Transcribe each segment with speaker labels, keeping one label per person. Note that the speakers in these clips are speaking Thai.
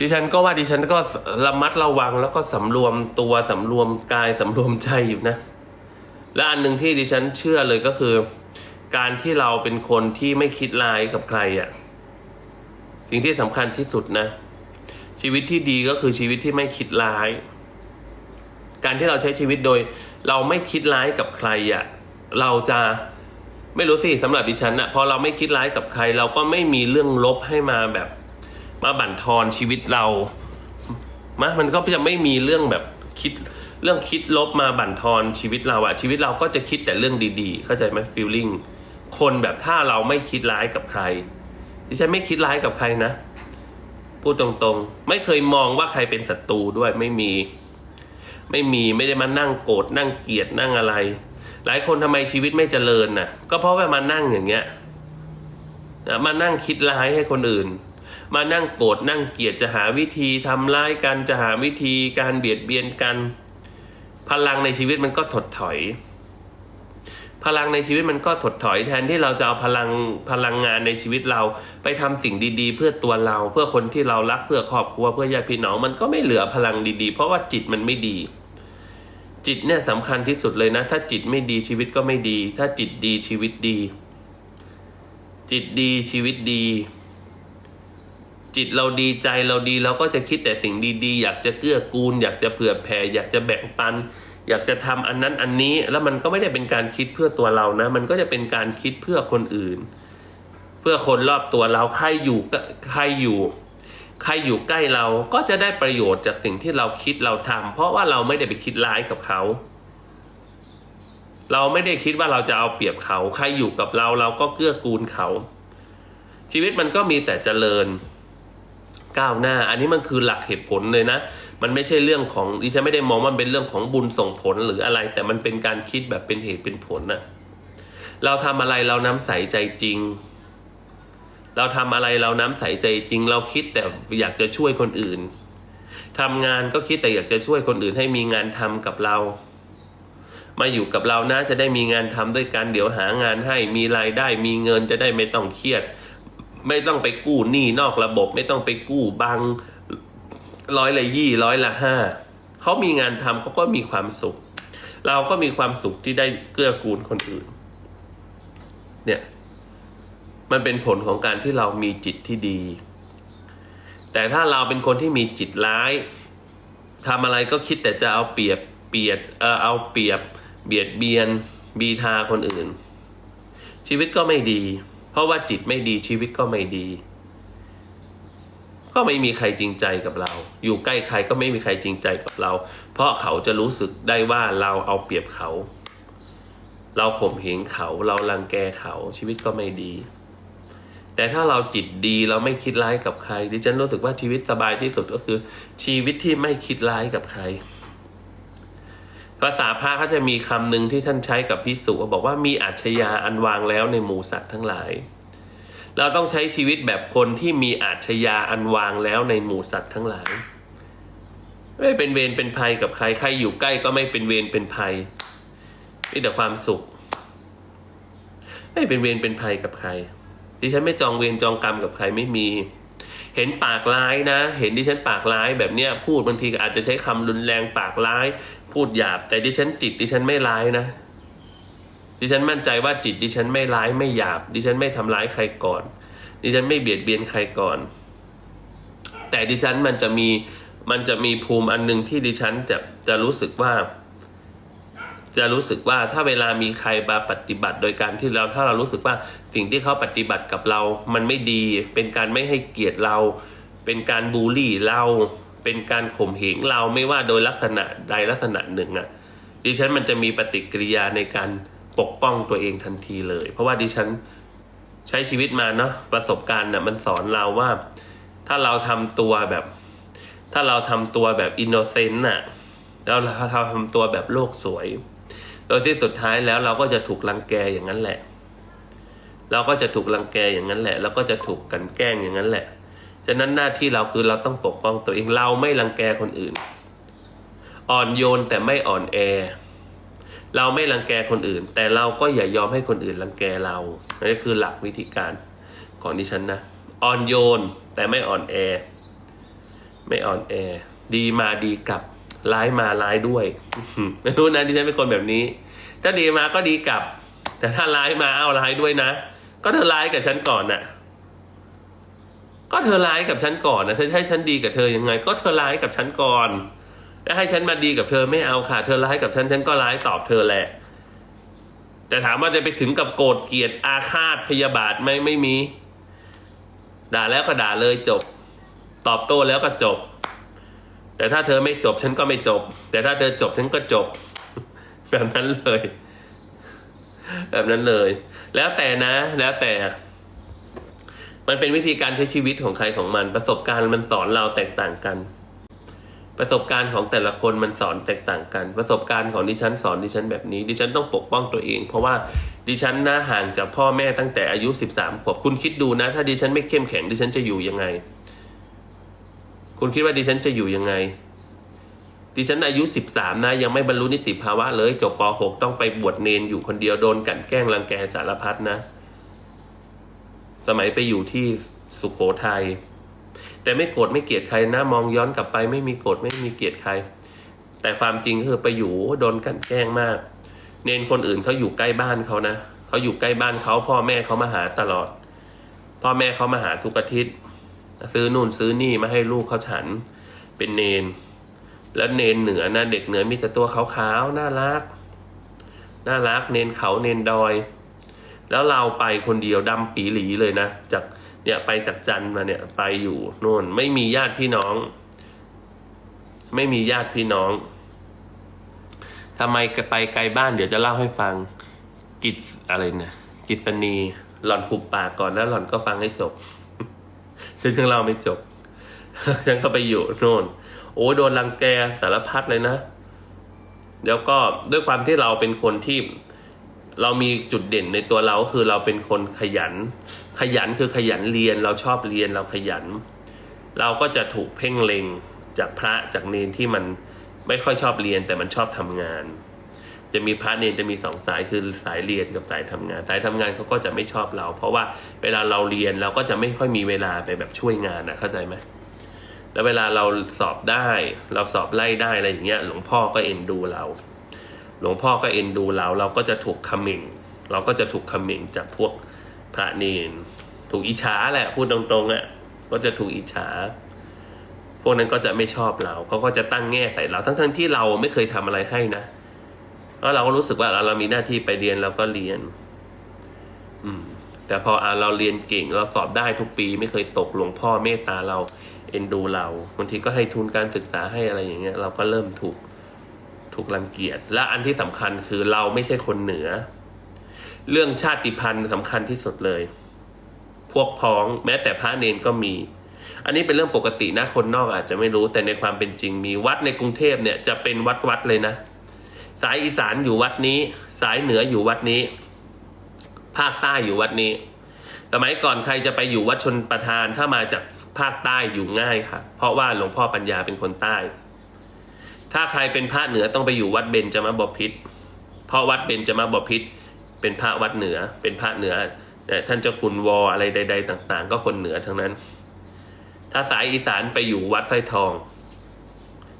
Speaker 1: ดิฉันก็ว่าดิฉันก็ระมัดระวังแล้วก็สำรวมตัวสำรวมกายสำรวมใจอยู่นะ และอันหนึ่งที่ดิฉันเชื่อเลยก็คือ การที่เราเป็นคนที่ไม่คิดร้ายกับใครอะ่ะสิ่งที่สำคัญที่สุดนะ ชีวิตที่ดีก็คือชีวิตที่ไม่คิดร้าย การที่เราใช้ชีวิตโดย เราไม่คิดร้ายกับใครอะ่ะเราจะไม่รู้สิสำหรับดิฉันอะพอเราไม่คิดร้ายกับใคร เราก็ไม่มีเรื่องลบให้มาแบบ มาบั่นทอนชีวิตเรามะมันก็จะไม่มีเรื่องแบบคิดเรื่องคิดลบมาบั่นทอนชีวิตเราอะชีวิตเราก็จะคิดแต่เรื่องดีๆ เข้าใจไหมฟีลลิ่งคนแบบถ้าเราไม่คิดร้ายกับใครดิฉันไม่คิดร้ายกับใครนะ พูดตรงๆ ไม่เคยมองว่าใครเป็นศัตรูด้วยไม่มี ไม่มีไม่ได้มานั่งโกรธนั่งเกลียดนั่งอะไร หลายคนทำไมชีวิตไม่เจริญน่ะ ก็เพราะว่ามานั่งอย่างเงี้ยมานั่งคิดร้ายให้คนอื่น มานั่งโกรธนั่งเกลียดจะหาวิธีทำร้ายกันจะหาวิธีการเบียดเบียนกัน พลังในชีวิตมันก็ถดถอย พลังในชีวิตมันก็ถดถอยแทนที่เราจะเอาพลังพลังงานในชีวิตเราไปทำสิ่งดีๆ เพื่อตัวเรา เพื่อคนที่เรารักเพื่อครอบครัวเพื่อญาติพี่น้องมันก็ไม่เหลือพลังดีๆ เพราะว่าจิตมันไม่ดีจิตเนี่ยสำคัญที่สุดเลยนะ ถ้าจิตไม่ดีชีวิตก็ไม่ดี ถ้าจิตดีชีวิตดี จิตดีชีวิตดี จิตเราดีใจเราดีเราก็จะคิดแต่สิ่งดีๆ อยากจะเกื้อกูล อยากจะเผื่อแผ่อยากจะแบ่งปัน อยากจะทำอันนั้นอันนี้แล้วมันก็ไม่ได้เป็นการคิดเพื่อตัวเรานะ มันก็จะเป็นการคิดเพื่อคนอื่น เพื่อคนรอบตัวเราใครอยู่ใครอยู่ใครอยู่ใกล้เราก็จะได้ประโยชน์จากสิ่งที่เราคิดเราทำเพราะว่าเราไม่ได้ไปคิดร้ายกับเขา เราไม่ได้คิดว่าเราจะเอาเปรียบเขา ใครอยู่กับเราเราก็เกื้อกูลเขา ชีวิตมันก็มีแต่เจริญ ก้าวหน้า อันนี้มันคือหลักเหตุผลเลยนะ มันไม่ใช่เรื่องของดิฉันไม่ได้มองมันเป็นเรื่องของบุญส่งผลหรืออะไร แต่มันเป็นการคิดแบบเป็นเหตุเป็นผลนะเราทำอะไรเราน้ำใสใจจริง เราทำอะไรเราน้ำใสใจจริง เราคิดแต่อยากจะช่วยคนอื่นทำงานก็คิดแต่อยากจะช่วยคนอื่นให้มีงานทำกับเรา มาอยู่กับเรานะจะได้มีงานทำด้วยกันเดี๋ยวหางานให้มีรายได้มีเงินจะได้ไม่ต้องเครียด ไม่ต้องไปกู้หนี้นอกระบบ ไม่ต้องไปกู้บางร้อยละยี่ร้อยละห้าเขามีงานทำเขาก็มีความสุข เราก็มีความสุขที่ได้เกื้อกูลคนอื่น เนี่ย มันเป็นผลของการที่เรามีจิตที่ดี แต่ถ้าเราเป็นคนที่มีจิตร้ายทำอะไรก็คิดแต่จะเอาเปรียบเปียดเออเอาเปรียบ เบียดเบียน บีทาคนอื่น ชีวิตก็ไม่ดี เพราะว่าจิตไม่ดีชีวิตก็ไม่ดี ก็ไม่มีใครจริงใจกับเรา อยู่ใกล้ใครก็ไม่มีใครจริงใจกับเรา เพราะเขาจะรู้สึกได้ว่าเราเอาเปรียบเขา เราข่มเหงเขาเรารังแกเขาชีวิตก็ไม่ดี แต่ถ้าเราจิตดีเราไม่คิดร้ายกับใครดิฉันรู้สึกว่าชีวิตสบายที่สุดก็คือ ชีวิตที่ไม่คิดร้ายกับใคร ภาษาพระเขาจะมีคำหนึ่งที่ท่านใช้กับพิสุบอกว่ามีอัจฉริยะอันวางแล้วในหมู่สัตว์ทั้งหลาย เราต้องใช้ชีวิตแบบคนที่มีอาชญาอันวางแล้วในหมู่สัตว์ทั้งหลาย ไม่เป็นเวรเป็นภัยกับใครใครอยู่ใกล้ก็ไม่เป็นเวรเป็นภัยมีแต่ความสุข ไม่เป็นเวรเป็นภัยกับใครดิฉันไม่จองเวรจองกรรมกับใครไม่มี เห็นปากร้ายนะ เห็นดิฉันปากร้ายแบบเนี้ยพูดบางทีอาจจะใช้คำรุนแรงปากร้าย พูดหยาบ แต่ดิฉันจิตดิฉันไม่ร้ายนะ ดิฉันมั่นใจว่าจิตดิฉันไม่ร้ายไม่หยาบ ดิฉันไม่ทำร้ายใครก่อน ดิฉันไม่เบียดเบียนใครก่อน แต่ดิฉันมันจะมีมันจะมีภูมิอันหนึ่งที่ดิฉันจะจะรู้สึกว่า จะรู้สึกว่าถ้าเวลามีใครมาปฏิบัติ โดยการที่เราถ้าเรารู้สึกว่าสิ่งที่เขาปฏิบัติกับเรา มันไม่ดี เป็นการไม่ให้เกียรติเรา เป็นการบูลลี่เรา เป็นการข่มเหงเราไม่ว่าโดยลักษณะใดลักษณะหนึ่งอะดิฉันมันจะมีปฏิกิริยาในการปกป้องตัวเองทันทีเลย เพราะว่าดิฉันใช้ชีวิตมาเนาะประสบการณ์น่ะมันสอนเราว่า ถ้าเราทำตัวแบบ ถ้าเราทำตัวแบบอินโนเซนต์น่ะแล้วเราทำตัวแบบโลกสวย โดยที่สุดท้ายแล้วเราก็จะถูกรังแกอย่างนั้นแหละ เราก็จะถูกรังแกอย่างนั้นแหละ แล้วก็จะถูกกันแกล้งอย่างนั้นแหละะนั้นหน้าที่เราคือเราต้องปกป้องตัวเองเราไม่รังแกคนอื่น อ่อนโยนแต่ไม่อ่อนแอ เราไม่รังแกคนอื่น แต่เราก็อย่ายอมให้คนอื่นรังแกเรานี่คือหลักวิธีการของดิฉันนะอ่อนโยนแต่ไม่อ่อนแอ ไม่อ่อนแอ ดีมาดีกลับร้ายมาร้ายด้วยไม่รู้นะดิฉันเป็นคนแบบนี้ ถ้าดีมาก็ดีกลับ แต่ถ้าร้ายมาเอาร้ายด้วยนะ ก็เธอร้ายกับฉันก่อนน่ะ ก็เธอร้ายกับฉันก่อนนะเธอให้ฉันดีกับเธอยังไง ก็เธอร้ายกับฉันก่อนแล้วให้ฉันมาดีกับเธอไม่เอาค่ะ เธอร้ายกับฉันฉันก็ร้ายตอบเธอแหละ แต่ถามว่าจะไปถึงกับโกรธเกลียดอาฆาตพยาบาทไหมไม่มี ด่าแล้วก็ด่าเลยจบ ตอบโต้แล้วก็จบ แต่ถ้าเธอไม่จบฉันก็ไม่จบ แต่ถ้าเธอจบฉันก็จบ แบบนั้นเลย แบบนั้นเลย แล้วแต่นะ แล้วแต่ มันเป็นวิธีการใช้ชีวิตของใครของมัน ประสบการณ์มันสอนเราแตกต่างกัน ประสบการณ์ของแต่ละคนมันสอนแตกต่างกัน ประสบการณ์ของดิฉันสอนดิฉันแบบนี้ ดิฉันต้องปกป้องตัวเอง เพราะว่าดิฉันหน่าห่างจากพ่อแม่ตั้งแต่อายุสิบสามขวบคุณคิดดูนะ ถ้าดิฉันไม่เข้มแข็งดิฉันจะอยู่ยังไง คุณคิดว่าดิฉันจะอยู่ยังไงดิฉันอายุสิบสามนะ ยังไม่บรรลุนิติภาวะเลยจบปหกต้องไปบวชเนนอยู่คนเดียวโดนกันแกล้งรังแกสารพัดนะ สมัยไปอยู่ที่สุขโขทัยแต่ไม่โกรธไม่เกลียดใครนะมองย้อนกลับไป ไม่มีโกรธไม่มีเกลียดใคร แต่ความจริงก็คือไปอยู่โดนกันแกล้งมาก เนนคนอื่นเขาอยู่ใกล้บ้านเขานะเขาอยู่ใกล้บ้านเขาพ่อแม่เขามาหาตลอด พ่อแม่เขามาหาทุกอาทิตย์ ซื้อนู่นซื้อนี่มาให้ลูกเขาฉันเป็นเนน แล้วเนนเหนือนะเด็กเหนือมีแต่ตัวขาวๆน่ารัก น่ารักเนนเขาเนนดอย แล้วเราไปคนเดียวดำปีหลีเลยนะ จากเนี่ยไปจากจันมาเนี่ยไปอยู่โน่น ไม่มีญาติพี่น้อง ไม่มีญาติพี่น้องทำไมไปไกลบ้านเดี๋ยวจะเล่าให้ฟังกิจอะไรเนี่ยกิตนีหล่อนขุบปากก่อนแล้วหล่อนก็ฟังให้จบฉันยังเล่าไม่จบฉันก็ไปอยู่โน่น โอ้โดนรังแกสารพัดเลยนะ แล้วก็ด้วยความที่เราเป็นคนที่ เรามีจุดเด่นในตัวเราคือเราเป็นคนขยัน ขยันคือขยันเรียนเราชอบเรียนเราขยัน เราก็จะถูกเพ่งเล็งจากพระจากเนนที่มันไม่ค่อยชอบเรียนแต่มันชอบทำงาน จะมีพระเนนจะมีสองสายคือสายเรียนกับสายทำงาน สายทำงานเขาก็จะไม่ชอบเรา เพราะว่าเวลาเราเรียนเราก็จะไม่ค่อยมีเวลาไปแบบช่วยงานนะเข้าใจไหมแล้วเวลาเราสอบได้ เราสอบไล่ได้อะไรอย่างเงี้ยหลวงพ่อก็เอ็นดูเรา หลวงพ่อก็เอ็นดูเรา เราก็จะถูกคอมเมนต์เราก็จะถูกคอมเมนต์จากพวกพระเนนถูกอิจฉาแหละพูดตรงๆอะก็จะถูกอิจฉา พวกนั้นก็จะไม่ชอบเราเขาก็จะตั้งแง่ใส่เราทั้งๆที่เราไม่เคยทำอะไรให้นะเพราะเราก็รู้สึกว่าเราเรามีหน้าที่ไปเรียนเราก็เรียน อืม แต่พออเราเรียนเก่งเราสอบได้ทุกปี ไม่เคยตกหลวงพ่อเมตตาเราเอ็นดูเราบางทีก็ให้ทุนการศึกษาให้อะไรอย่างเงี้ย เราก็เริ่มถูก ถูกรังเกียจและอันที่สำคัญคือเราไม่ใช่คนเหนือ เรื่องชาติพันธุ์สำคัญที่สุดเลย พวกพ้องแม้แต่พระเนนก็มี อันนี้เป็นเรื่องปกตินะคนนอกอาจจะไม่รู้แต่ในความเป็นจริงมีวัดในกรุงเทพเนี่ยจะเป็นวัดวัดๆเลยนะ สายอีสานอยู่วัดนี้ สายเหนืออยู่วัดนี้ ภาคใต้อยู่วัดนี้สมัยก่อนใครจะไปอยู่วัดชนประทานถ้ามาจากภาคใต้อยู่ง่ายค่ะ เพราะว่าหลวงพ่อปัญญาเป็นคนใต้ ถ้าใครเป็นพระเหนือต้องไปอยู่วัดเบญจมบพิตรเพราะวัดเบญจมบพิตรเป็นพระวัดเหนือ เป็นพระเหนือเอ่ท่านเจ้าคุณวออะไรใด ๆ ต่าง ๆ ก็คนเหนือทั้งนั้น ถ้าสายอีสานไปอยู่วัดไส้ทอง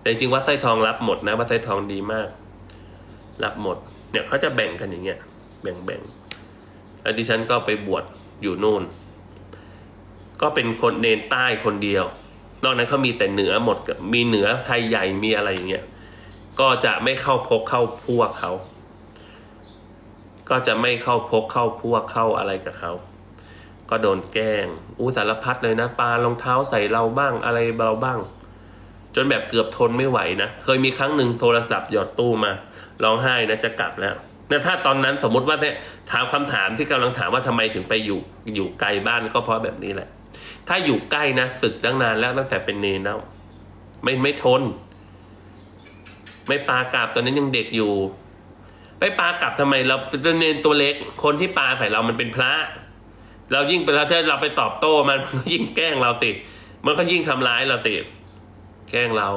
Speaker 1: แต่จริงๆวัดไส้ทองรับหมดนะวัดไส้ทองดีมาก รับหมด เนี่ยเขาจะแบ่งกันอย่างเงี้ย แบ่งแบ่งๆแล้วดิฉันก็ไปบวชอยู่นู่น ก็เป็นคนเนนใต้คนเดียว นอกนั้นเขามีแต่เหนือหมดมีเหนือไทยใหญ่มีอะไรอย่างเงี้ยก็จะไม่เข้าพกเข้าพวกเขา ก็จะไม่เข้าพกเข้าพวกเข้าอะไรกับเขา ก็โดนแกล้งอู้สารพัดเลยนะปลารองเท้าใส่เราบ้างอะไรเราบ้าง จนแบบเกือบทนไม่ไหวนะ เคยมีครั้งหนึ่งโทรศัพท์หยอดตู้มาร้องไห้นะจะกลับแล้วนะถ้าตอนนั้นสมมติว่าเนี่ยถามคำถามที่กำลังถามว่าทำไมถึงไปอยู่อยู่ไกลบ้านก็เพราะแบบนี้แหละ ถ้าอยู่ใกล้นะศึกตั้งนานแล้วตั้งแต่เป็นเนนแล้วไม่ไม่ทน ไม่ปากลับตอนนั้นยังเด็กอยู่ ไปปากลับทำไมเราเป็นเนนตัวเล็ก คนที่ปาใส่เรามันเป็นพระ เรายิ่งไปแล้วถ้าเราไปตอบโต้มันมันก็ยิ่งแกล้งเราสิมันก็ยิ่งทำร้ายเราสิแกล้งเรา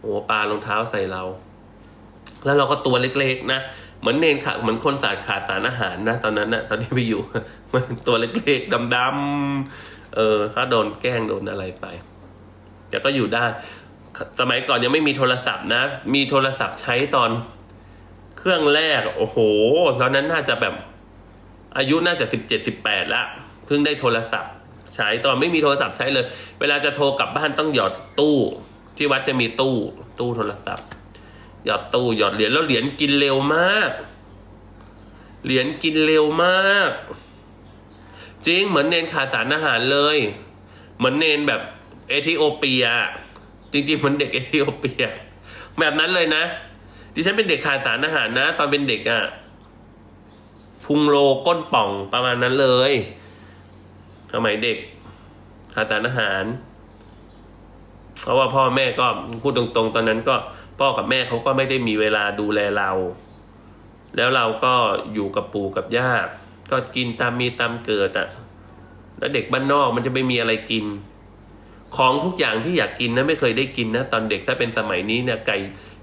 Speaker 1: โอ้ปารองเท้าใส่เรา แล้วเราก็ตัวเล็กๆนะเหมือนเนนขาดเหมือนคนสาดขาดสารอาหารนะ ตอนนั้นนะตอนที่ไปอยู่มันตัวเล็กๆดำๆ เออเขาโดนแกล้งโดนอะไรไปแต่ก็อยู่ได้สมัยก่อนยังไม่มีโทรศัพท์นะ มีโทรศัพท์ใช้ตอนเครื่องแรก โอ้โห ตอนนั้นน่าจะแบบ อายุน่าจะสิบเจ็ดสิบแปดละเพิ่งได้โทรศัพท์ใช้ตอนไม่มีโทรศัพท์ใช้เลย เวลาจะโทรกลับบ้านต้องหยอดตู้ ที่วัดจะมีตู้ ตู้โทรศัพท์ หยอดตู้หยอดเหรียญแล้วเหรียญกินเร็วมาก เหรียญกินเร็วมาก จริงเหมือนเนนขาดสารอาหารเลย เหมือนเนนแบบเอธิโอเปีย จริงๆเหมือนเด็กเอธิโอเปีย แบบนั้นเลยนะดิฉันเป็นเด็กขาดสารอาหารนะ ตอนเป็นเด็กอะ่ะพุงโลก้นป่องประมาณนั้นเลยสมัยเด็กขาดสารอาหาร เพราะว่าพ่อแม่ก็พูดตรงๆ ตอนนั้นก็พ่อกับแม่เขาก็ไม่ได้มีเวลาดูแลเรา แล้วเราก็อยู่กับปู่กับย่า ก็กินตามมีตามเกิดอะ่ะ แล้วเด็กบ้านนอกมันจะไม่มีอะไรกิน ของทุกอย่างที่อยากกินนะไม่เคยได้กินนะตอนเด็กถ้าเป็นสมัยนี้เนี่ยไก่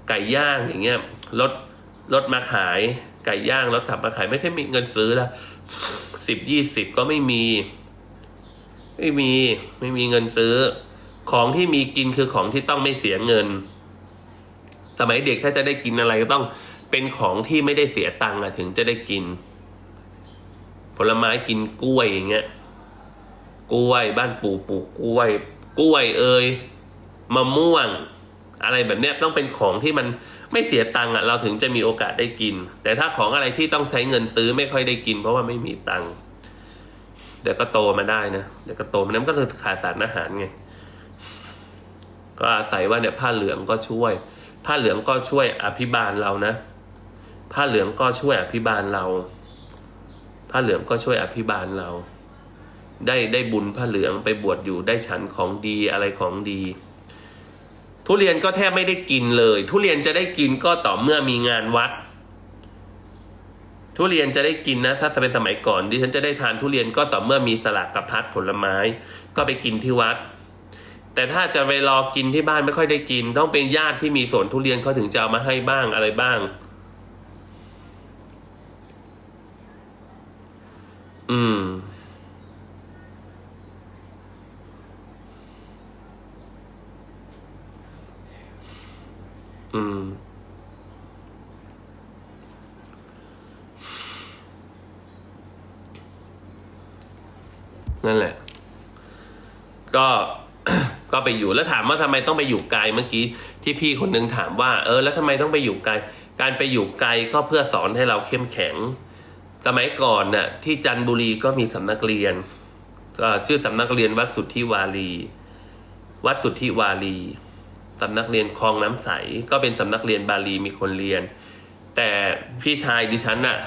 Speaker 1: ไก่ย่างอย่างเงี้ยรถรถมาขายไก่ย่างรถขับมาขายไม่ใช่มีเงินซื้อละสิบยี่สิบก็ไม่มี ไม่มีไม่มีเงินซื้อ ของที่มีกินคือของที่ต้องไม่เสียเงิน สมัยเด็กถ้าจะได้กินอะไรก็ต้องเป็นของที่ไม่ได้เสียตังค์ถึงจะได้กิน ผลไม้กินกล้วยอย่างเงี้ยกล้วยบ้านปู่ปลูกกล้วย กล้วยเอ่ยมะม่วง อะไรแบบเนี้ยต้องเป็นของที่มันไม่เสียตังค์อะเราถึงจะมีโอกาสได้กิน แต่ถ้าของอะไรที่ต้องใช้เงินซื้อไม่ค่อยได้กิน เพราะว่าไม่มีตังค์เดี๋ยวก็โตมาได้นะเดี๋ยวก็โตมานั้นก็คือขาดสารอาหารไงก็อาศัยว่าเนี่ยผ้าเหลืองก็ช่วย ผ้าเหลืองก็ช่วยอภิบาลเรานะ ผ้าเหลืองก็ช่วยอภิบาลเรา ผ้าเหลืองก็ช่วยอภิบาลเรา ได้ได้บุญผ้าเหลืองไปบวชอยู่ได้ฉันของดีอะไรของดี ทุเรียนก็แทบไม่ได้กินเลย ทุเรียนจะได้กินก็ต่อเมื่อมีงานวัด ทุเรียนจะได้กินนะ ถ้าเป็นสมัยก่อนดิฉันจะได้ทานทุเรียนก็ต่อเมื่อมีสลากกับพัดผลไม้ ก็ไปกินที่วัด แต่ถ้าจะไปรอกินที่บ้านไม่ค่อยได้กิน ต้องเป็นญาติที่มีสวนทุเรียนเขาถึงจะเอามาให้บ้างอะไรบ้าง อืม อืม นั่นแหละ ก็ ก็ไปอยู่แล้วถามว่าทำไมต้องไปอยู่ไกลเมื่อกี้ที่พี่คนนึงถามว่า เออ แล้วทำไมต้องไปอยู่ไกล การไปอยู่ไกลก็เพื่อสอนให้เราเข้มแข็ง สมัยก่อนน่ะที่จันทบุรีก็มีสำนักเรียนชื่อสำนักเรียนวัดสุทธิวารี วัดสุทธิวารีสำนักเรียนคลองน้ำใส ก็เป็นสำนักเรียนบาลีมีคนเรียน แต่พี่ชายดิฉันน่ะ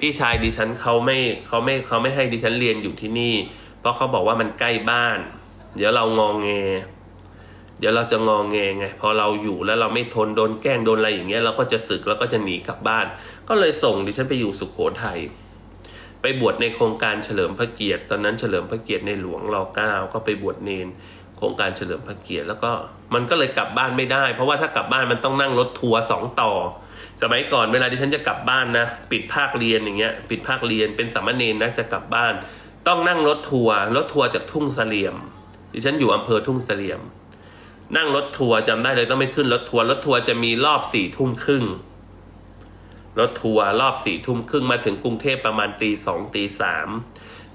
Speaker 1: พี่ชายดิฉันเขาไม่เขาไม่เขาไม่ให้ดิฉันเรียนอยู่ที่นี่ เพราะเขาบอกว่ามันใกล้บ้าน เดี๋ยวเรางองแง เดี๋ยวเราจะงองแงไงพอเราอยู่แล้วเราไม่ทนโดนแกล้งโดนอะไรอย่างเงี้ยเราก็จะสึกแล้วก็จะหนีกลับบ้าน ก็เลยส่งดิฉันไปอยู่สุขโขทัยไปบวชในโครงการเฉลิมพระเกียรติ ตอนนั้นเฉลิมพระเกียรติในหลวงรอเก้าก็ไปบวชเนนโครงการเฉลิมพระเกียรติแล้วก็มันก็เลยกลับบ้านไม่ได้ เพราะว่าถ้ากลับบ้านมันต้องนั่งรถทัวร์สองต่อ สมัยก่อนเวลาที่ฉันจะกลับบ้านนะ ปิดภาคเรียนอย่างเงี้ย ปิดภาคเรียนเป็นสามเณรนะจะกลับบ้าน ต้องนั่งรถทัวร์รถทัวร์จากทุ่งเสลี่ยม ดิฉันอยู่อำเภอทุ่งเสลี่ยม นั่งรถทัวร์จำได้เลยต้องไม่ขึ้นรถทัวร์รถทัวร์จะมีรอบสี่ทุ่มครึ่งรถทัวร์รอบสี่ทุ่มครึ่งมาถึงกรุงเทพประมาณตีสองตีสาม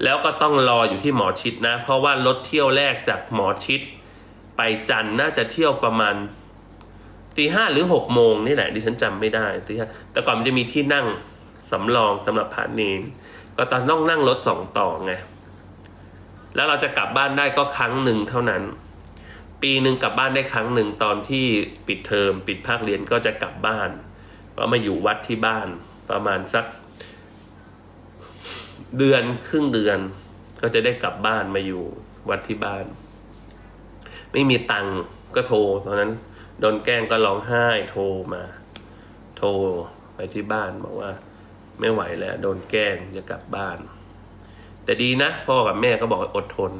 Speaker 1: แล้วก็ต้องรออยู่ที่หมอชิดนะ เพราะว่ารถเที่ยวแรกจากหมอชิด ไปจันทร์น่าจะเที่ยวประมาณตีห้าหรือหกโมงนี่แหละดิฉันจำไม่ได้ตีห้าแต่ก่อนมันจะมีที่นั่งสำรองสำหรับผ่านเนนก็ตอนต้องนั่งรถสองต่อไงแล้วเราจะกลับบ้านได้ก็ครั้งหนึ่งเท่านั้น ปีหนึ่งกลับบ้านได้ครั้งหนึ่งตอนที่ปิดเทอมปิดภาคเรียนก็จะกลับบ้าน ก็มาอยู่วัดที่บ้านประมาณสัก เดือนครึ่งเดือน ก็จะได้กลับบ้านมาอยู่วัดที่บ้าน ไม่มีตังค์ก็โทรตอนนั้นโดนแกล้งก็ร้องไห้โทรมา โทรไปที่บ้านบอกว่า ไม่ไหวแล้ว โดนแกล้งจะกลับบ้าน แต่ดีนะพ่อกับแม่ก็บอกอดทน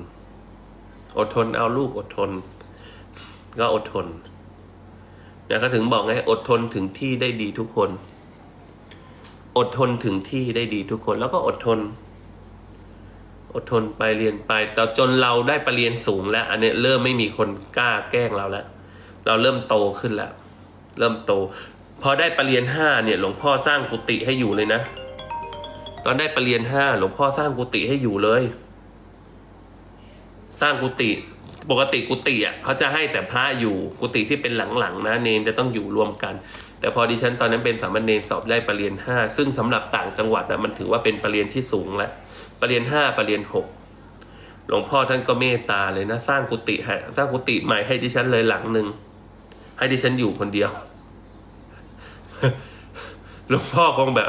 Speaker 1: อดทนเอาลูกอดทน ก็อดทนนี่ยก็ถึงบอกไงอดทนถึงที่ได้ดีทุกคน อดทนถึงที่ได้ดีทุกคน แล้วก็อดทน อดทนไปเรียนไปแต่จนเราได้ไปเรียนสูงแล้ว อันนี้เริ่มไม่มีคนกล้าแกล้งเราแล้ว เราเริ่มโตขึ้นแล้ว เริ่มโต พอได้ปรริญญาห้าเนี่ย หลวงพ่อสร้างกุฏิให้อยู่เลยนะ ตอนได้ปรริญญาห้าหลวงพ่อสร้างกุฏิให้อยู่เลย สร้างกุฏิ ปกติกุฏิอะเขาจะให้แต่พระอยู่กุฏิที่เป็นหลังๆนะเนนจะต้องอยู่รวมกัน แต่พอดิฉันตอนนั้นเป็นสามเณรสอบได้ปรริญญาห้าซึ่งสำหรับต่างจังหวัดนะมันถือว่าเป็นปรริญญาที่สูงแล้วปรริญญาห้าปรริญญาหกหลวงพ่อท่านก็เมตตาเลยนะ สร้างกุฏิให้สร้างกุฏิใหม่ให้ดิฉันเลยหลังหนึ่งให้ดิฉันอยู่คนเดียวหลวงพ่อคงแบบ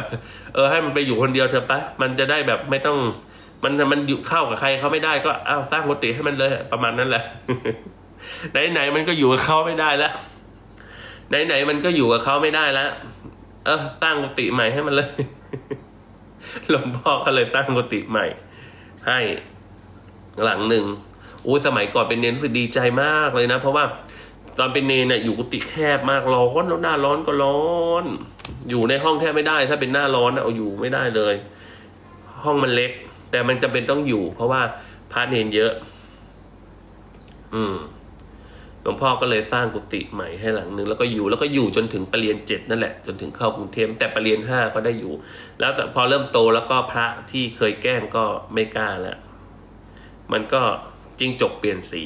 Speaker 1: เออให้มันไปอยู่คนเดียวเถอะปะมันจะได้แบบไม่ต้อง มันมันอยู่เข้ากับใครเขาไม่ได้ก็อ้าวสร้างกุฏิให้มันเลย ประมาณนั้นแหละ ไหนไหนมันก็อยู่กับเขาไม่ได้แล้ว ไหนไหนมันก็อยู่กับเขาไม่ได้แล้ว เออตั้างกุฏิใหม่ให้มันเลยหลวงพ่อก็เลยตั้งกุฏิใหม่ ให้หลังหนึ่งโอ้ยสมัยก่อนเป็นเนนรู้สึกดีใจมากเลยนะ เพราะว่าตอนเป็นเนนเนี่ยอยู่กุฏิแคบมากร้อนแล้วหน้าร้อนก็ร้อน อยู่ในห้องแทบไม่ได้ ถ้าเป็นหน้าร้อนเอาอยู่ไม่ได้เลย ห้องมันเล็ก แต่มันจำเป็นต้องอยู่ เพราะว่าพระเนนเยอะ อืมหลวงพ่อก็เลยสร้างกุฏิใหม่ให้หลังนึงแล้วก็อยู่แล้วก็อยู่จนถึงปรริญญาเจ็ดนั่นแหละ จนถึงเข้ากรุงเทพแต่ปรริญญาห้าก็ได้อยู่ แล้วแต่พอเริ่มโตแล้วก็พระที่เคยแกล้งก็ไม่กล้าแล้ว มันก็จิงจกเปลี่ยนสี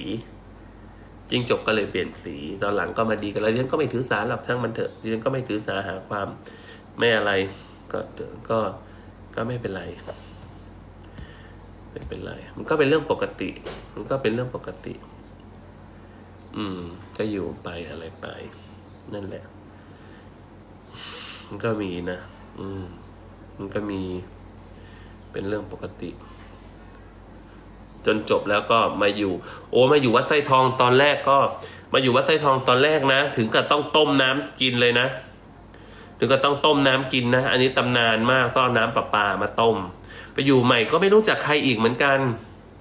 Speaker 1: จิงจกก็เลยเปลี่ยนสี ตอนหลังก็มาดีกันแล้วเดิฉันก็ไม่ถือสาหรอกช่างมันเถอะดิฉันก็ไม่ถือสาหาความไม่อะไร ก็ก็ก็ไม่เป็นไร ไม่เป็นไร มันก็เป็นเรื่องปกติ มันก็เป็นเรื่องปกติ อืม ก็อยู่ไปอะไรไป นั่นแหละ มันก็มีนะ อืม มันก็มี เป็นเรื่องปกติ จนจบแล้วก็มาอยู่ โอ้ มาอยู่วัดไส้ทองตอนแรกก็ มาอยู่วัดไส้ทองตอนแรกนะ ถึงกับต้องต้มน้ำกินเลยนะ ถึงกับต้องต้มน้ำกินนะ อันนี้ตำนานมากต้องน้ำประปามาต้ม ไปอยู่ใหม่ก็ไม่รู้จักใครอีกเหมือนกัน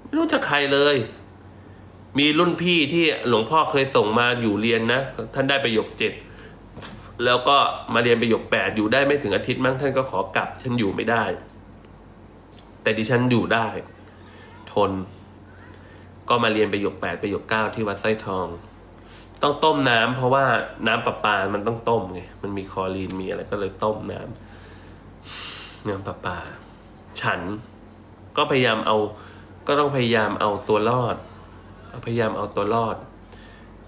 Speaker 1: ไม่รู้จักใครเลย มีรุ่นพี่ที่หลวงพ่อเคยส่งมาอยู่เรียนนะ ท่านได้ประโยคเจ็ดแล้วก็มาเรียนประโยคแปดอยู่ได้ไม่ถึงอาทิตย์มั้งท่านก็ขอกลับ ฉันอยู่ไม่ได้ แต่ดิฉันอยู่ได้ ทน ก็มาเรียนประโยคแปดประโยคเก้าที่วัดไส้ทอง ต้องต้มน้ำเพราะว่าน้ำประปา มันต้องต้มไง มันมีคอรีนมีอะไรก็เลยต้มน้ำน้ำประปา ฉันก็พยายามเอา ก็ต้องพยายามเอาตัวรอด พยายามเอาตัวรอด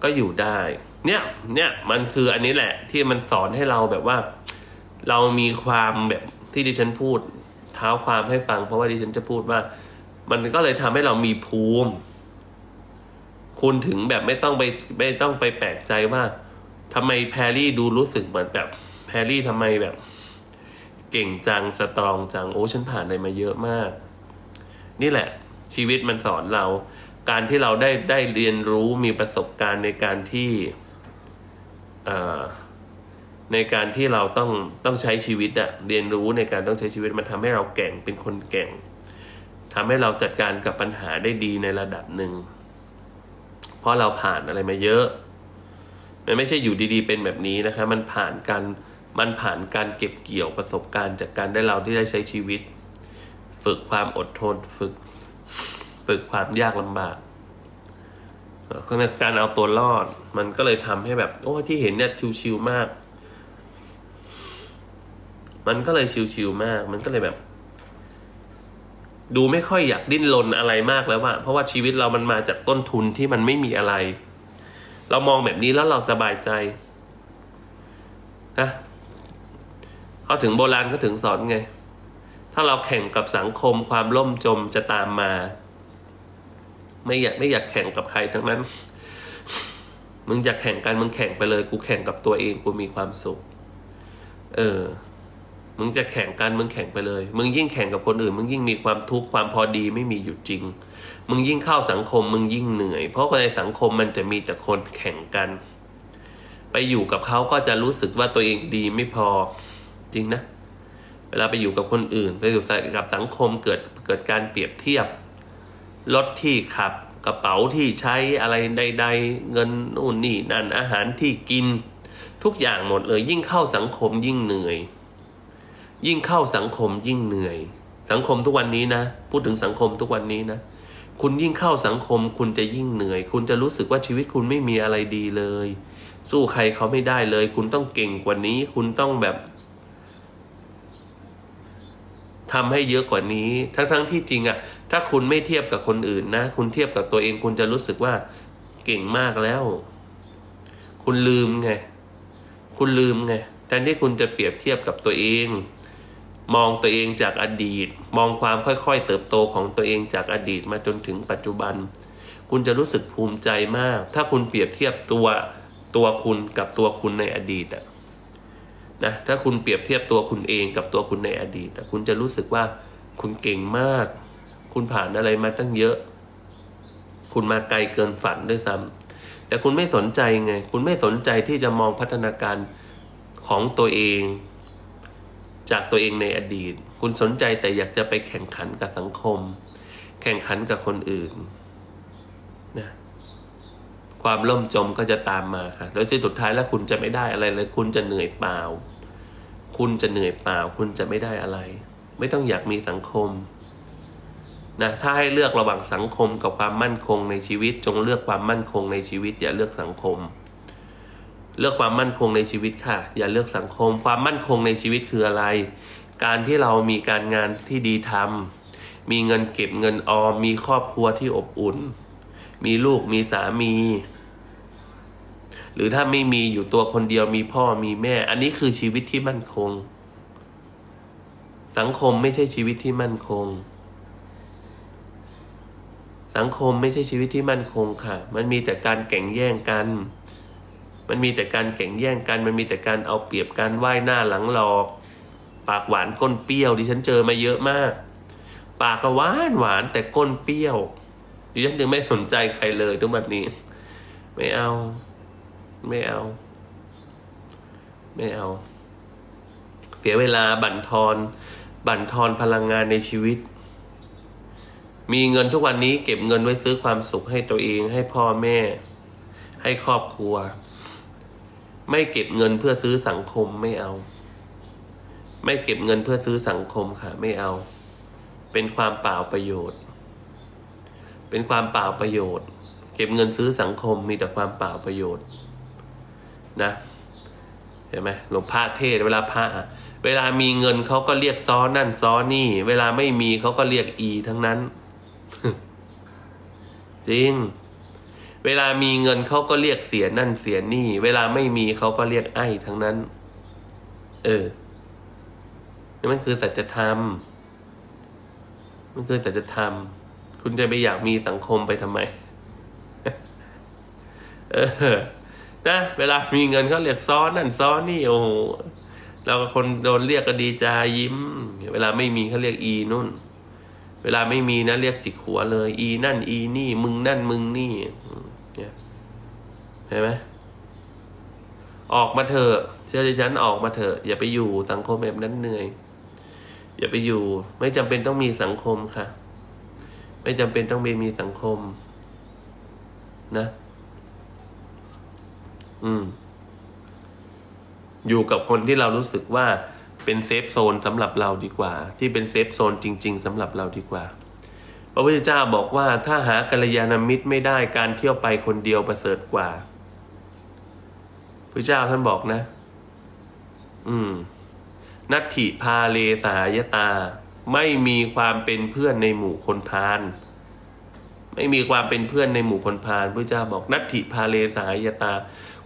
Speaker 1: ก็อยู่ได้ เนี่ย เนี่ย มันคืออันนี้แหละ ที่มันสอนให้เราแบบว่า เรามีความแบบที่ดิฉันพูด เท้าความให้ฟัง เพราะว่าดิฉันจะพูดว่า มันก็เลยทำให้เรามีภูมิ คุณถึงแบบไม่ต้องไปไม่ต้องไปแปลกใจว่าทำไมแพรรี่ดูรู้สึกเหมือนแบบแพรรี่ทำไมแบบ เก่งจังสตรองจังโอ้ฉันผ่านอะไรมาเยอะมาก นี่แหละ ชีวิตมันสอนเรา การที่เราได้ได้เรียนรู้มีประสบการณ์ในการที่เอ่อในการที่เราต้องต้องใช้ชีวิตอะเรียนรู้ในการต้องใช้ชีวิตมันทำให้เราแก่งเป็นคนแก่งทำให้เราจัดการกับปัญหาได้ดีในระดับหนึ่ง เพราะเราผ่านอะไรมาเยอะ มันไม่ใช่อยู่ดีๆเป็นแบบนี้นะคะ มันผ่านการมันผ่านการเก็บเกี่ยวประสบการณ์จากการได้เราที่ได้ใช้ชีวิต ฝึกความอดทนฝึก ฝึกความยากลำบากในการเอาตัวรอด มันก็เลยทำให้แบบ โอ้ที่เห็นเนี่ยชิวๆมาก มันก็เลยชิวๆมาก มันก็เลยแบบ ดูไม่ค่อยอยากดิ้นรนอะไรมากแล้วว่าเพราะว่าชีวิตเรามันมาจากต้นทุนที่มันไม่มีอะไร เรามองแบบนี้แล้วเราสบายใจนะเขาถึงโบราณเขาถึงสอนไง ถ้าเราแข่งกับสังคมความล่มจมจะตามมา ไม่อยากไม่อยากแข่งกับใครทั้งนั้น มึงอยากแข่งกันมึงแข่งไปเลย กูแข่งกับตัวเองกูมีความสุข เออ มึงจะแข่งกันมึงแข่งไปเลย มึงยิ่งแข่งกับคนอื่น มึงยิ่งมีความทุกข์ความพอดีไม่มีอยู่จริง มึงยิ่งเข้าสังคมมึงยิ่งเหนื่อย เพราะในสังคมมันจะมีแต่คนแข่งกัน ไปอยู่กับเขาก็จะรู้สึกว่าตัวเองดีไม่พอจริงนะ เวลาไปอยู่กับคนอื่น ไปอยู่กับสังคมเกิดเกิดการเปรียบเทียบรถที่ขับกระเป๋าที่ใช้อะไรใด ๆ เงินนู่นนี่นั่นอาหารที่กิน ทุกอย่างหมดเลยยิ่งเข้าสังคมยิ่งเหนื่อย ยิ่งเข้าสังคมยิ่งเหนื่อย สังคมทุกวันนี้นะ พูดถึงสังคมทุกวันนี้นะ คุณยิ่งเข้าสังคม คุณจะยิ่งเหนื่อย คุณจะรู้สึกว่าชีวิตคุณไม่มีอะไรดีเลย สู้ใครเขาไม่ได้เลย คุณต้องเก่งกว่านี้ คุณต้องแบบทำให้เยอะกว่านี้ ทั้งๆที่จริงอะ ถ้าคุณไม่เทียบกับคนอื่นนะ คุณเทียบกับตัวเอง คุณจะรู้สึกว่าเก่งมากแล้ว คุณลืมไง คุณลืมไง แทนที่คุณจะเปรียบเทียบกับตัวเอง มองตัวเองจากอดีต มองความค่อยๆ เติบโตของตัวเองจากอดีตมาจนถึงปัจจุบัน คุณจะรู้สึกภูมิใจมาก ถ้าคุณเปรียบเทียบตัวตัวคุณกับตัวคุณในอดีตอะนะถ้าคุณเปรียบเทียบตัวคุณเองกับตัวคุณในอดีตคุณจะรู้สึกว่าคุณเก่งมาก คุณผ่านอะไรมาตั้งเยอะ คุณมาไกลเกินฝันด้วยซ้ำแต่คุณไม่สนใจไง คุณไม่สนใจที่จะมองพัฒนาการของตัวเอง จากตัวเองในอดีต คุณสนใจแต่อยากจะไปแข่งขันกับสังคม แข่งขันกับคนอื่นนะความล่มจมก็จะตามมาค่ะ แล้วที่สุดท้ายแล้วคุณจะไม่ได้อะไรเลย คุณจะเหนื่อยเปล่า คุณจะเหนื่อยเปล่า คุณจะไม่ได้อะไร ไม่ต้องอยากมีสังคมนะถ้าให้เลือกระหว่างสังคมกับความมั่นคงในชีวิต จงเลือกความมั่นคงในชีวิต อย่าเลือกสังคม เลือกความมั่นคงในชีวิตค่ะ อย่าเลือกสังคม ความมั่นคงในชีวิตคืออะไร การที่เรามีการงานที่ดีทำมีเงินเก็บเงินออม มีครอบครัวที่อบอุ่น มีลูกมีสามี หรือถ้าไม่มีอยู่ตัวคนเดียวมีพ่อมีแม่ อันนี้คือชีวิตที่มั่นคง สังคมไม่ใช่ชีวิตที่มั่นคงสังคมไม่ใช่ชีวิตที่มั่นคงค่ะ มันมีแต่การแข่งแย่งกัน มันมีแต่การแข่งแย่งกัน มันมีแต่การเอาเปรียบกันไหว้หน้าหลังหลอก ปากหวานก้นเปรี้ยวดิฉันเจอมาเยอะมาก ปากก็หวานหวานแต่ก้นเปรี้ยวดิฉันจึงไม่สนใจใครเลยทุกวันนี้ ไม่เอา ไม่เอา ไม่เอาเสียเวลาบั่นทอน บั่นทอนพลังงานในชีวิต มีเงินทุกวันนี้เก็บเงินไว้ซื้อความสุขให้ตัวเองให้พ่อแม่ ให้ครอบครัว ไม่เก็บเงินเพื่อซื้อสังคมไม่เอา ไม่เก็บเงินเพื่อซื้อสังคมค่ะ ไม่เอา เป็นความเปล่าประโยชน์ เป็นความเปล่าประโยชน์ เก็บเงินซื้อสังคมมีแต่ความเปล่าประโยชน์ นะเห็นไหมหลวงพระเทศเวลาพระอะเวลามีเงินเขาก็เรียกซ้อนั่นซ้อนี่ เวลาไม่มีเขาก็เรียกอีทั้งนั้น จริง เวลามีเงินเขาก็เรียกเสียนั่นเสียนี่ เวลาไม่มีเขาก็เรียกไอ้ทั้งนั้น เออนี่มันคือสัจธรรม มันคือสัจธรรม คุณจะไปอยากมีสังคมไปทำไม เออ นะ เวลามีเงินเขาเรียกซ้อนนั่นซ้อนนี่โอ้โหเราก็คนโดนเรียกก็ดีใจยิ้ม เวลาไม่มีเขาเรียกอีนุ่น เวลาไม่มีนะเรียกจิกหัวเลย อีนั่น อีนี่ มึงนั่นมึงนี่ เนี่ยเห็นไหมออกมาเถอะเชื่อดิฉันออกมาเถอะอย่าไปอยู่สังคมแบบนั้นเหนื่อย อย่าไปอยู่ ไม่จำเป็นต้องมีสังคมค่ะ ไม่จำเป็นต้องไปมีสังคม นะ อืม อยู่กับคนที่เรารู้สึกว่าเป็นเซฟโซนสำหรับเราดีกว่า ที่เป็นเซฟโซนจริง ๆสำหรับเราดีกว่า พระพุทธเจ้าบอกว่าถ้าหากัลยาณมิตรไม่ได้การเที่ยวไปคนเดียวประเสริฐกว่า พระเจ้าท่านบอกนะ อืม นัตถิพาเลสายตา ไม่มีความเป็นเพื่อนในหมู่คนพาลไม่มีความเป็นเพื่อนในหมู่คนพาลพระเจ้าบอกนัตถิพาเลสายตา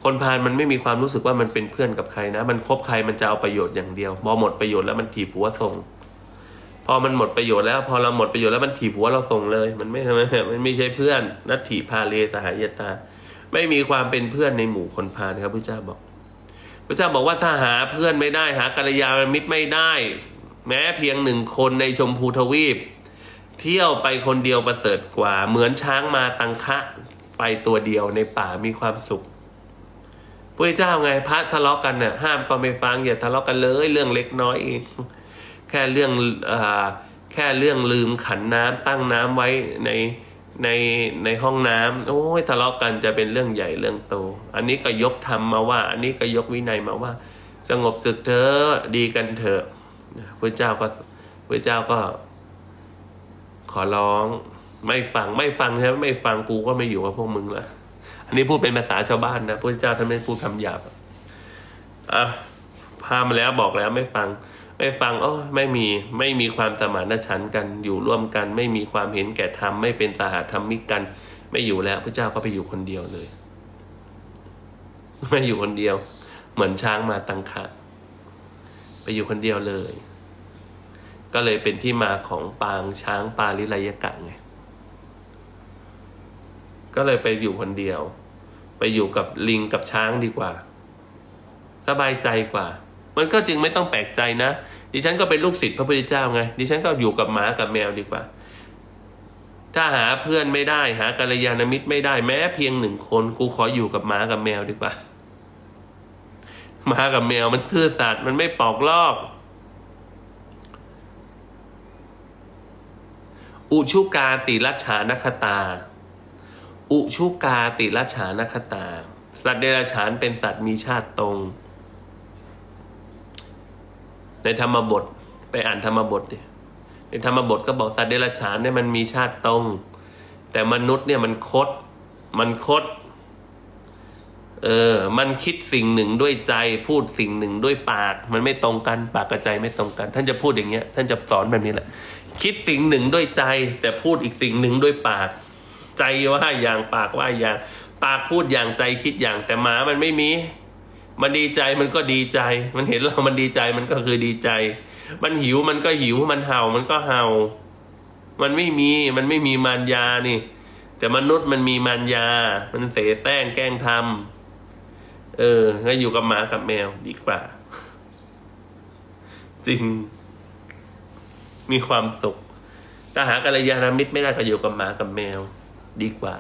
Speaker 1: คนพาลมันไม่มีความรู้สึกว่ามันเป็นเพื่อนกับใครนะ มันคบใครมันจะเอาประโยชน์อย่างเดียวพอหมดประโยชน์แล้วมันถีบหัวส่ง พอมันหมดประโยชน์แล้วพอเราหมดประโยชน์แล้วมันถีบหัวเราส่งเลย มันไม่ทำไมมันไม่ใช่เพื่อน นัตถิพาเลสายตา ไม่มีความเป็นเพื่อนในหมู่คนพาลครับพระเจ้าบอก พระเจ้าบอกว่าถ้าหาเพื่อนไม่ได้หากัลยาณมิตรไม่ได้ แม้เพียงหนึ่งคนในชมพูทวีป เที่ยวไปคนเดียวประเสริฐกว่า เหมือนช้างมาตังคะไปตัวเดียวในป่ามีความสุขพระเจ้าไงพระทะเลาะกันเนี่ยห้ามก็ไม่ฟังอย่าทะเลาะกันเลยเรื่องเล็กน้อยเองแค่เรื่องอแค่เรื่องลืมขันน้ำตั้งน้ำไว้ใน ในในห้องน้ำโอ้ยทะเลาะกันจะเป็นเรื่องใหญ่เรื่องโต อันนี้ก็ยกธรรมมาว่า อันนี้ก็ยกวินัยมาว่า สงบศึกเถอะดีกันเถอะพระเจ้าก็พระเจ้าก็ ขอร้องไม่ฟังไม่ฟังใช่ไหมไม่ฟังกูก็ไม่อยู่กับพวกมึงละอันนี้พูดเป็นภาษาชาวบ้านนะพระเจ้าท่านไม่พูดคำหยาบอะพามาแล้วบอกแล้วไม่ฟัง ไม่ฟังอ๋อไม่มีไม่มีความสมานฉันท์กันอยู่ร่วมกัน ไม่มีความเห็นแก่ธรรมไม่เป็นสหธรรมิกกัน ไม่อยู่แล้วพระเจ้าก็ไปอยู่คนเดียวเลย ไม่อยู่คนเดียว เหมือนช้างมาตังคะไปอยู่คนเดียวเลย ก็เลยเป็นที่มาของปางช้างปาลิไลยกะไงก็เลยไปอยู่คนเดียว ไปอยู่กับลิงกับช้างดีกว่า สบายใจกว่า มันก็จึงไม่ต้องแปลกใจนะ ดิฉันก็เป็นลูกศิษย์พระพุทธเจ้าไง ดิฉันก็อยู่กับหมากับแมวดีกว่า ถ้าหาเพื่อนไม่ได้ หากัลยาณมิตรไม่ได้แม้เพียงหนึ่งคน กูขออยู่กับหมากับแมวดีกว่าหมากับแมวมันซื่อสัตย์มันไม่ปอกลอก อุชุกาติรัชานคตา อุชุกาติรัชานคตา สัตว์เดรัจฉานเป็นสัตว์มีชาติตรง ในธรรมบทไปอ่านธรรมบทดิในธรรมบทก็บอกสัตว์เดรัจฉานเนี่ยมันมีชาติตรง แต่มนุษย์เนี่ยมันคด มันคด เออ มันคิดสิ่งหนึ่งด้วยใจ พูดสิ่งหนึ่งด้วยปาก มันไม่ตรงกัน ปากกับใจไม่ตรงกัน ท่านจะพูดอย่างเงี้ย ท่านจะสอนแบบนี้แหละ คิดสิ่งหนึ่งด้วยใจ แต่พูดอีกสิ่งหนึ่งด้วยปาก ใจว่าอย่างปากว่าอย่าง ปากพูดอย่างใจคิดอย่างแต่หมามันไม่มี มันดีใจมันก็ดีใจ มันเห็นเรา มันดีใจมันก็คือดีใจ มันหิวมันก็หิว มันเห่ามันก็เห่า มันไม่มี มันไม่มีมารยานี่ แต่มนุษย์มันมีมารยา มันเสแสร้งแกล้งทำเออก็อยู่กับหมากับแมวดีกว่า จริง มีความสุขถ้าหากัลยาณมิตรไม่ได้ก็อยู่กับหมากับแมว ดีกว่า